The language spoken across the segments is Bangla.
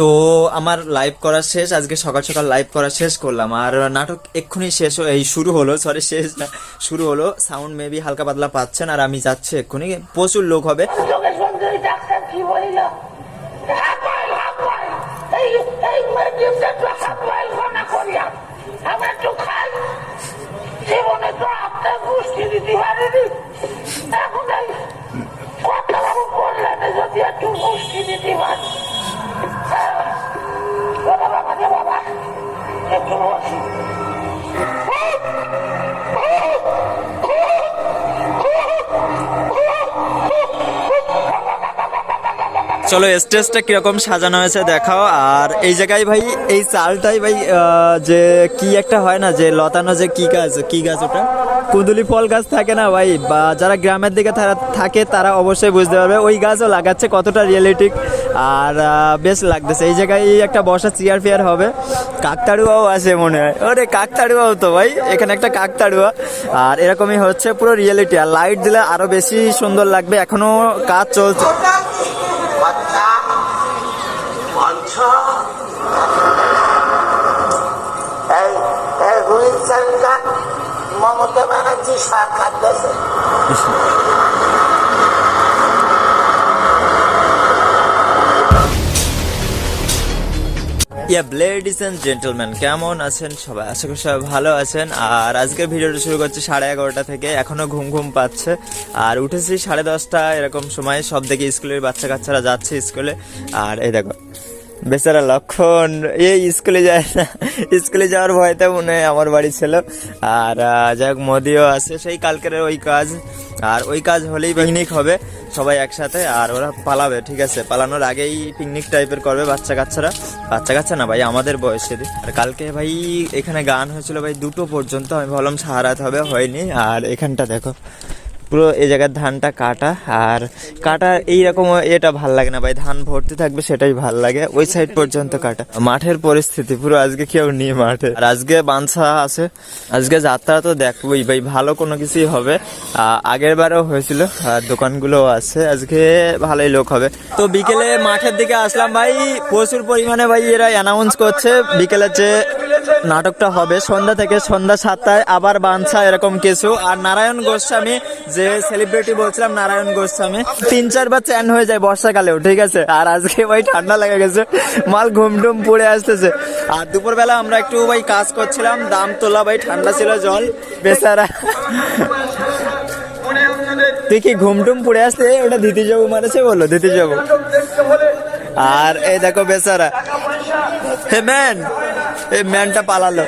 তো আমার লাইভ করা শেষ, আজকে সকাল সকাল লাইভ করা শেষ করলাম। আর নাটক এক্ষুনি শেষ এই শুরু হলো সরি শেষ না, শুরু হলো। সাউন্ড মেবি হালকা পাতলা পাচ্ছেন, আর আমি যাচ্ছি এক্ষুনি। প্রচুর লোক হবে। বললেন যদি একটু দিতে পারি। একটু বসি চলো, স্টেজটা কীরকম সাজানো হয়েছে দেখাও। আর এই জায়গায় ভাই, এই চালটাই ভাই যে কি একটা হয় না, যে লতানো যে কি গাছ কি গাছ ওটা? কুঁদুলি ফল গাছ থাকে না ভাই? বা যারা গ্রামের দিকে থাকে, তারা অবশ্যই বুঝতে পারবে। ওই গাছও লাগাচ্ছে, কতটা রিয়েলিটিক আর বেশ লাগতেছে। এই জায়গায় একটা বসা চেয়ার ফেয়ার হবে। কাকতাড়ুয়াও আছে মনে হয়। ওরে, কাকতাড়ুয়াও তো ভাই। এখানে একটা কাকতাড়ুয়া। আর এরকমই হচ্ছে পুরো রিয়েলিটি আর লাইট দিলে আরও বেশি সুন্দর লাগবে। এখনও কাজ চলছে। ইয়া লেডিস এন্ড জেন্টলম্যান কেমন আছেন সবাই? আশা করি সবাই ভালো আছেন। আর আজকের ভিডিওটা শুরু করছে সাড়ে এগারোটা থেকে। এখনও ঘুম ঘুম পাচ্ছে। আর উঠেছি সাড়ে দশটা, এরকম সময়। সব দেখে স্কুলের বাচ্চা কাচ্চারা যাচ্ছে স্কুলে। আর এই দেখো বেচারা লক্ষণ। এই স্কুলে যায় না। স্কুলে যাওয়ার ভয়তে মনে হয় আমার বাড়ি ছিল। আর যাই হোক মোদিও আছে। সেই কালকের ওই কাজ। আর ওই কাজ হলেই পিকনিক হবে সবাই একসাথে। আর ওরা পালাবে, ঠিক আছে? পালানোর আগেই পিকনিক টাইপের করবে বাচ্চা কাচ্চারা। বাচ্চা কাচ্চা না ভাই, আমাদের বয়সেরই আর কালকে ভাই, এখানে গান হয়েছিল ভাই দুটো পর্যন্ত। আমি ভাবলাম সারাত হবে, হয়নি। আর এখানটা দেখো। পুরো এই জায়গার ধানটা কাটা, আর কাটা এইরকম এটা ভালো লাগে না ভাই। ধান ভর্তি থাকবে সেটাই ভালো লাগে, ওই সাইড পর্যন্ত কাটা। মাঠের পরিস্থিতি, পুরো আজকে কেউ নেই মাঠে। আর আজকে বাঞ্ছা আছে, আজকে যাত্রা তো দেখবোই ভাই, ভালো কোনো কিছুই হবে। আগের বারেও হয়েছিল, আর দোকানগুলো আছে, আজকে ভালোই লোক হবে। তো বিকেলে মাঠের দিকে আসলাম ভাই, প্রচুর পরিমাণে ভাই এরা অ্যানাউন্স করছে বিকেলে যে নাটকটা হবে সন্ধ্যা থেকে সন্ধ্যা সাতটায়, আবার বাঞ্ছা এরকম কিছু। আর নারায়ণ গোস্বামী, যে সেলিব্রিটি বলছিলাম, নারায়ণ গোস্বামী, তিন চারবার চ্যান হয়ে যায় বর্ষাকালেও, ঠিক আছে? আর আজকে ভাই ঠান্ডা লেগে গেছে, মাল ঘুম টুম পড়ে আসতেছে। আর দুপুরবেলা আমরা একটু ভাই কাজ করছিলাম, দাম তোলা ভাই, ঠান্ডা ছিল জল, বেচারা। তুই কি ঘুম টুম পড়ে আসতে, ওটা দিতে যাব মারেছে বলো দিতে যাব আর এই দেখো বেচারা। হে ম্যান এই ম্যানটা পালালো।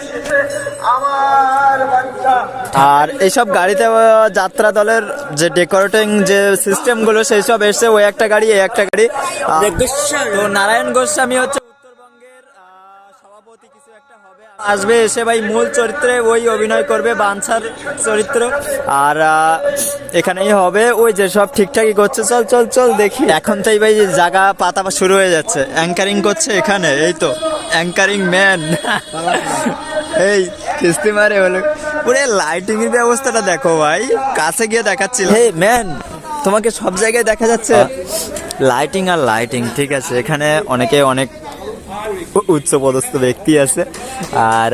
আর এইসব গাড়িতে যাত্রা দলের যে ডেকোরেটিং যে সিস্টেমগুলো সেই সব এসছে। ওই একটা গাড়ি এই একটা গাড়ি। তো নারায়ণ গোস্বামী হচ্ছে আসবে এসে ভাই মূল চরিত্রে ওই অভিনয় করবে বাঞ্ছার চরিত্র। আর এখানেই হবে। ওই যে সব ঠিকঠাকই করছে। চল চল চল দেখি। এখন তাই ভাই জায়গা পাতা শুরু হয়ে যাচ্ছে। অ্যাঙ্কারিং করছে এখানে। এই তো অ্যাঙ্কারিং ম্যান এই কিস্তি মারে হলো। পুরো লাইটিং এর ব্যবস্থাটা দেখো ভাই। কাছে গিয়ে দেখাচ্ছিল। হে ম্যান তোমাকে সব জায়গায় দেখা যাচ্ছে। লাইটিং আর লাইটিং ঠিক আছে। এখানে অনেকে অনেক উচ্চ পদস্থ ব্যক্তি আছে। আর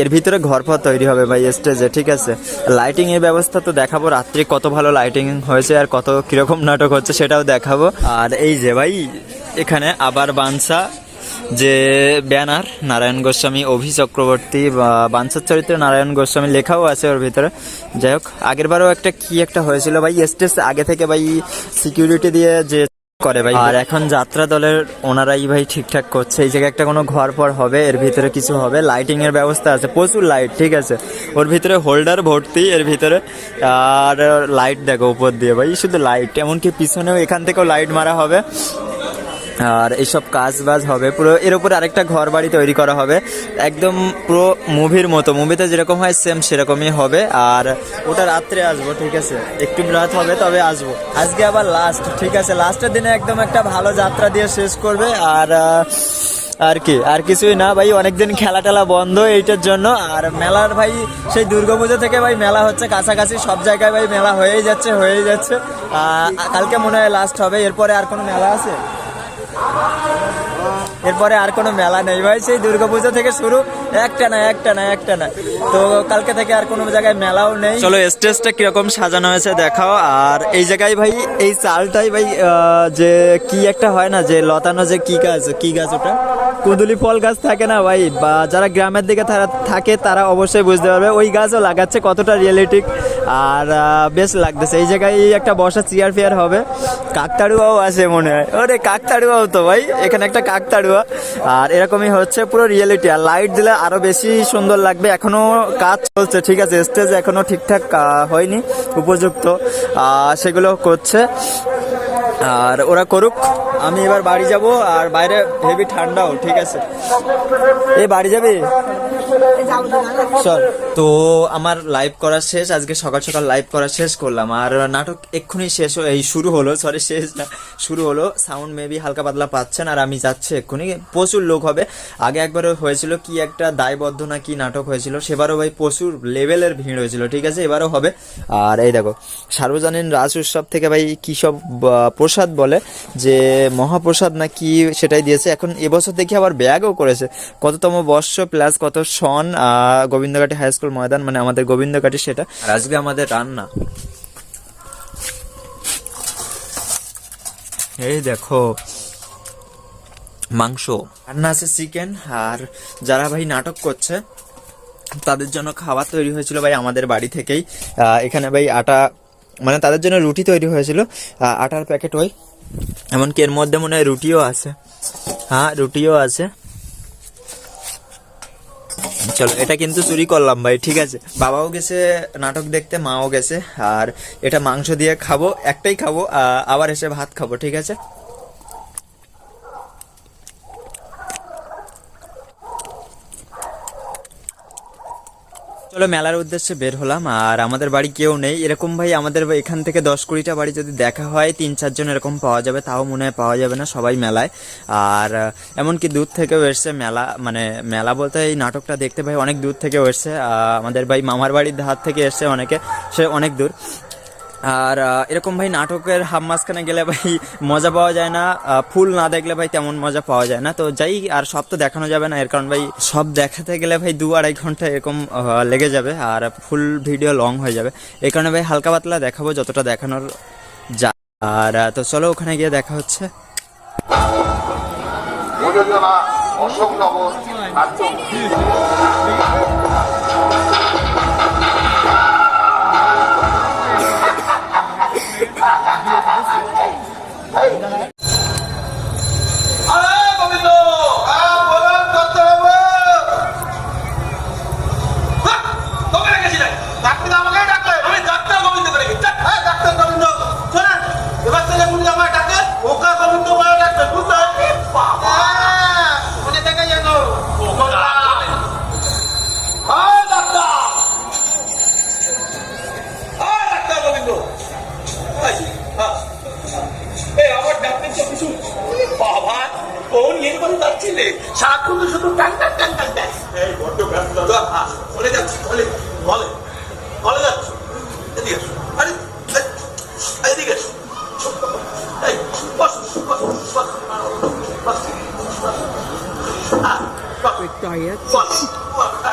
এর ভিতরে ঘর ফর তৈরি হবে ভাই স্টেজে ঠিক আছে? লাইটিং এর ব্যবস্থা তো দেখাবো। রাত্রে কত ভালো লাইটিং হয়েছে আর কত কীরকম নাটক হচ্ছে সেটাও দেখাবো। আর এই যে ভাই, এখানে আবার বানসা, যে ব্যানার, নারায়ণ গোস্বামী, অভি চক্রবর্তী, বা বাঞ্ছার চরিত্রে নারায়ণ গোস্বামী লেখাও আছে ওর ভিতরে। যাই হোক, আগেরবারও একটা কি একটা হয়েছিল ভাই স্টেজ আগে থেকে ভাই সিকিউরিটি দিয়ে যে করে ভাই। আর এখন যাত্রা দলের ওনারাই ভাই ঠিকঠাক করছে। এই জায়গায় একটা কোনো ঘর ফর হবে, এর ভিতরে কিছু হবে লাইটিং এর ব্যবস্থা আছে, প্রচুর লাইট ঠিক আছে? ওর ভিতরে হোল্ডার ভর্তি, এর ভিতরে, আর লাইট দেখো উপর দিয়ে ভাই, শুধু লাইট এমনকি পিছনেও এখান থেকেও লাইট মারা হবে। আর এইসব কাজ বাজ হবে। পুরো এর উপরে আরেকটা ঘর বাড়ি তৈরি করা হবে। একদম পুরো মুভির মতো। মুভিতে যেরকম হয় সেম সেরকমই হবে। আর ওটা রাত্রে আসব, ঠিক আছে? একটু রাত হবে, তবে আসব। আজকে আবার লাস্ট ঠিক আছে? লাস্টের দিনে একদম একটা ভালো যাত্রা দিয়ে শেষ করবে। আর আর কি? আর কিছুই না ভাই, অনেকদিন খেলা টেলা বন্ধ এইটার জন্য। আর মেলার ভাই, সেই দুর্গাপুজো থেকে ভাই মেলা হচ্ছে। কাছাকাছি সব জায়গায় ভাই মেলা হয়েই যাচ্ছে হয়েই যাচ্ছে। কালকে মনে হয় লাস্ট হবে। এরপরে আর কোনো মেলা আছে? এরপরে আর কোনো মেলা নেই ভাই, সেই দুর্গাপূজা থেকে শুরু। একটা না একটা না একটা না। তো কালকে থেকে আর কোনো জায়গায় মেলাও নেই। চলো, স্টেজটা কীরকম সাজানো হয়েছে দেখাও। আর এই জায়গায় ভাই, এই চালটাই ভাই যে কি একটা হয় না, যে লতানো যে কি গাছ কি গাছ ওটা? কুঁদুলি ফল গাছ থাকে না ভাই? বা যারা গ্রামের দিকে তারা থাকে, তারা অবশ্যই বুঝতে পারবে ওই গাছও লাগাচ্ছে কতটা রিয়েলিটিক আর বেশ লাগতেছে। এই জায়গায় একটা বসা চেয়ার ফেয়ার হবে। কাকতাড়ুয়াও আছে মনে হয়। ওরে, কাকতাড়ুয়াও তো ভাই। এখানে একটা কাকতাড়ুয়া। আর এরকমই হচ্ছে পুরো রিয়েলিটি আর লাইট দিলে আরও বেশি সুন্দর লাগবে। এখনও কাজ চলছে, ঠিক আছে? স্টেজ এখনও ঠিকঠাক হয়নি, উপযুক্ত। সেগুলো করছে। আর ওরা করুক, আমি এবার বাড়ি যাব আর বাইরে হেভি ঠান্ডাও, ঠিক আছে। এই বাড়ি যাবে? চল তো আমার লাইভ করা শেষ, আজকে সকাল সকাল লাইভ করা শেষ করলাম। আর নাটক এক্ষুনি শেষ এই শুরু হলো সরি শেষ না, শুরু হলো। সাউন্ড মেবি হালকা পাতলা পাচ্ছেন, আর আমি যাচ্ছি এক্ষুনি। প্রচুর লোক হবে। আগে একবারও হয়েছিল কি একটা দায়বদ্ধ না কি নাটক হয়েছিল, সেবারও ভাই প্রচুর লেভেলের ভিড় হয়েছিল, ঠিক আছে? এবারও হবে। আর এই দেখো, সার্বজনীন রাজ উৎসব থেকে ভাই কি সব প্রসাদ বলে যে, মহাপ্রসাদ না কি সেটাই দিয়েছে। এখন এবছর দেখি আবার ব্যাগও করেছে। কততম বর্ষ প্লাস কত সন গোবিন্দঘাটি হাই স্কুল ময়দান মানে আমাদের গোবিন্দঘাটি সেটা। আর আজকে আমাদের রান্না। এই দেখো মাংস। রান্না আছে চিকেন আর যারা ভাই নাটক করছে তাদের জন্য খাবার তৈরি হয়েছিল ভাই আমাদের বাড়ি থেকেই। এখানে ভাই আটা মানে তাদের জন্য রুটি তৈরি হয়েছিল। আটার প্যাকেট ওই এমনকি এর মধ্যে মনে হয় রুটিও আছে। হ্যাঁ রুটিও আছে। চলো, এটা কিন্তু চুরি করলাম ভাই, ঠিক আছে। বাবাও গেছে নাটক দেখতে, মাও গেছে, আর এটা মাংস দিয়ে খাব, একটাই খাব আবার এসে ভাত খাব, ঠিক আছে? চলো মেলার উদ্দেশ্যে বের হলাম, আর আমাদের বাড়ি কেউ নেই। এরকম ভাই, আমাদের এখান থেকে দশ কুড়িটা বাড়ি যদি দেখা হয়, তিন চারজন এরকম পাওয়া যাবে, তাও মনে হয় পাওয়া যাবে না সবাই মেলায়। আর, এমনকি দূর থেকেও এসছে মেলা মানে মেলা বলতে এই নাটকটা দেখতে ভাই অনেক দূর থেকেও এসছে। আমাদের ভাই মামার বাড়ির ধার থেকে এসছে অনেকে, সে অনেক দূর। আর এরকম ভাই নাটকের হাফ মাঝখানে গেলে ভাই মজা পাওয়া যায় না। ফুল না দেখলে ভাই তেমন মজা পাওয়া যায় না। তো যাই, আর সব তো দেখানো যাবে না। এর কারণ ভাই সব দেখাতে গেলে ভাই দু আড়াই ঘণ্টা এরকম লেগে যাবে আর ফুল ভিডিও লং হয়ে যাবে। এই কারণে ভাই হালকা পাতলা দেখাবো যতটা দেখানোর যা আর তো চলো ওখানে গিয়ে দেখা হচ্ছে। অশোকনগর বস। বস,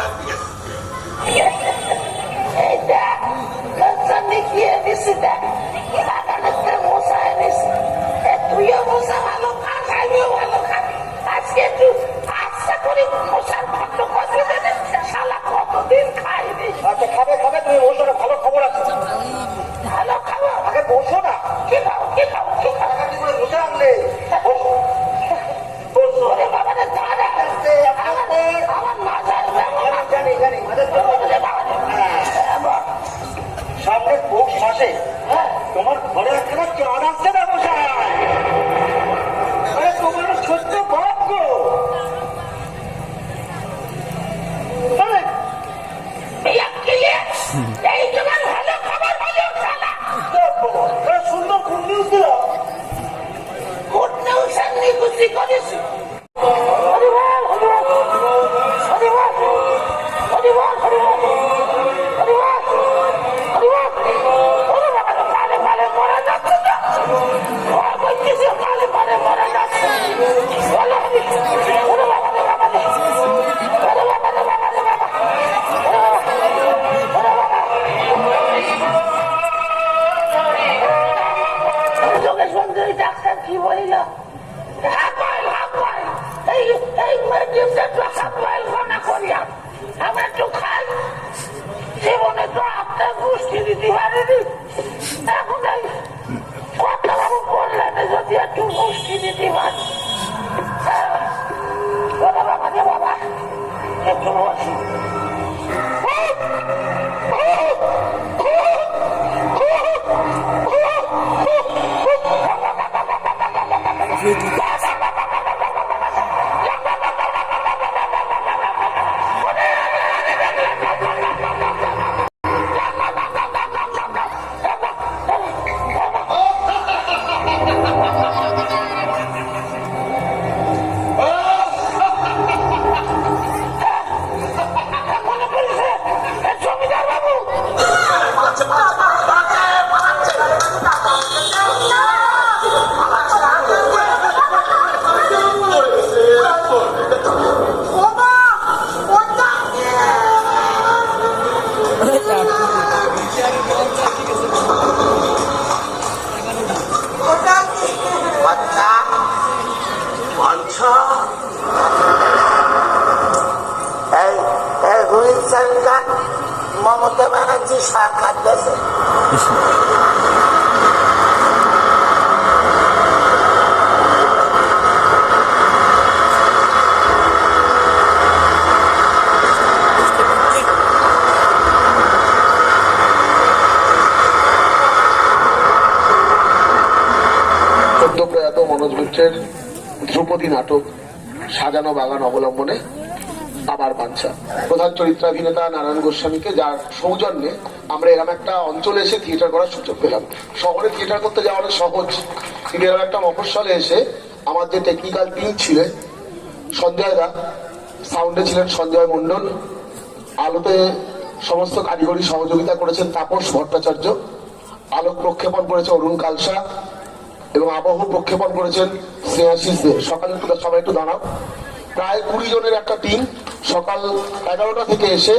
মনোজ মিত্রের ধ্রুপদী নাটক সাজানো বাগান অবলম্বনে আবার বাঞ্ছা। প্রধান চরিত্রাভিনেতা নারায়ণ গোস্বামীকে যার সৌজন্যে আমরা এরকম একটা অঞ্চলে এসে থিয়েটার করার সুযোগ পেলাম। শহরে থিয়েটার করতে যাওয়া অনেক সহজ। কিন্তু এরকম একটা মফস্বলে এসে আমার যে টেকনিক্যাল টিম ছিলেন সঞ্জয় দা সাউন্ডে ছিলেন সঞ্জয় মণ্ডল, আলোতে সমস্ত কারিগরি সহযোগিতা করেছেন তাপস ভট্টাচার্য, আলোক প্রক্ষেপণ করেছে অরুণ কালসা এবং আবহ প্রক্ষেপণ করেছেন দে সকালে একটু সবাই একটু দাঁড়াও। প্রায় কুড়ি জনের একটা টিম সকাল এগারোটা থেকে এসে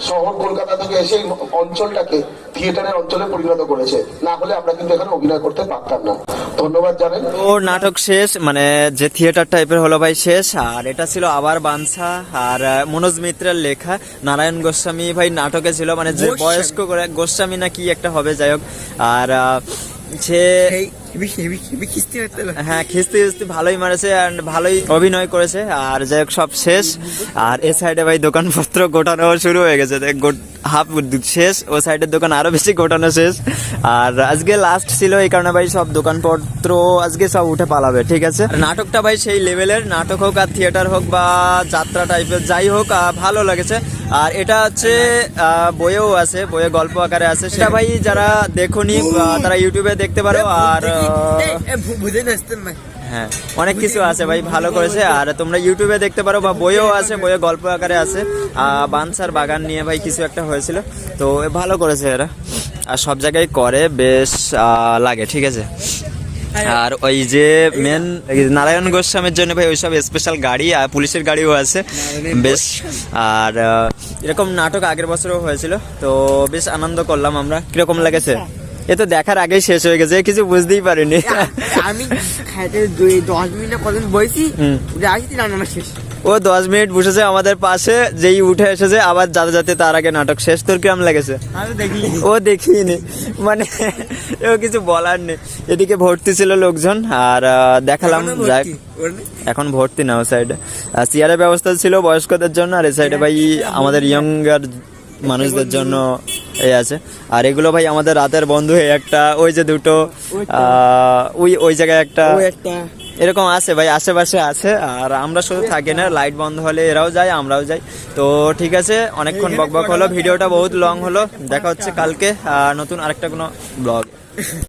শহর কলকাতা থেকে এসে অঞ্চলটাকে থিয়েটারের অঞ্চলে পরিণত করেছে। না হলে আমরা কিন্তু এখানে অভিনয় করতে পারতাম না। ধন্যবাদ জানেন। ওর নাটক শেষ মানে যে থিয়েটার টাইপের হলো ভাই শেষ আর এটা ছিল আবার বানসা আর মনোজ মিত্রের লেখা নারায়ণ গোস্বামী ভাই নাটকে ছিল মানে যে বয়স্ক করে গোস্বামী না কি একটা হবে যাই হোক আর আহ, সে হ্যাঁ খিস্তি খিস্তি ভালোই মারেছে আর ভালোই অভিনয় করেছে। আর যাই হোক সব শেষ। আর এ সাইডে ভাই দোকানপত্র গোটানো শুরু হয়ে গেছে। দেখ হাফ শেষ ও সাইডের দোকান আরও বেশি গোটানো শেষ। আর আজকে লাস্ট ছিল এই কারণে ভাই সব দোকানপত্র আজকে সব উঠে পালাবে ঠিক আছে? নাটকটা ভাই সেই লেভেলের নাটক হোক আর থিয়েটার হোক বা যাত্রা টাইপের যাই হোক ভালো লেগেছে। আর এটা হচ্ছে আহ, বইয়েও আছে বইয়ে গল্প আকারে আছে। সেটা ভাই যারা দেখুনি তারা ইউটিউবে দেখতে পারো আর হ্যাঁ অনেক কিছু আছে ভাই, ভালো করেছে। আর তোমরা ইউটিউবে দেখতে পারো বা বইও আছে, বইয়ে গল্প আকারে আছে। বানসার বাগান নিয়ে ভাই কিছু একটা হয়েছিল। তো ভালো করেছে এরা। আর সব জায়গায় করে, বেশ লাগে, ঠিক আছে? আর ওই যে মেন নারায়ণ গোস্বামীর জন্য ভাই ওইসব স্পেশাল গাড়ি আর পুলিশের গাড়িও আছে। বেশ, আর এরকম নাটক আগের বছরও হয়েছিল। তো বেশ আনন্দ করলাম আমরা। কীরকম লেগেছে? এ তো দেখার আগেই শেষ হয়ে গেছে কিছু বুঝতেই পারিনি। আমি খাইতে দশ মিনিট কদিন বইছি। আসছি রান্না শেষ। ও দশ মিনিট বসেছে আমাদের পাশে যেই উঠে এসেছে আবার যাতে যাতে তার আগে নাটক শেষ। তোর কিরম লেগেছে? ও দেখিনি। মানে ও কিছু বলার নেই। এদিকে ভর্তি ছিল লোকজন আর দেখালাম যাক। এখন ভর্তি না ও সাইডে আর চেয়ারের ব্যবস্থা ছিল বয়স্কদের জন্য আর এই সাইডে ভাই আমাদের ইয়ঙ্গার মানুষদের জন্য এ আছে। আর এগুলো ভাই আমাদের রাতের বন্ধু একটা ওই যে দুটো আহ, ওই ওই জায়গায় একটা। এরকম আছে ভাই আশেপাশে আছে আর আমরা শুধু থাকি না লাইট বন্ধ হলে এরাও যায় আমরাও যাই। তো ঠিক আছে অনেকক্ষণ বকবক হলো ভিডিওটা বহুত লং হলো দেখা হচ্ছে কালকে আহ, নতুন আরেকটা কোনো ব্লগ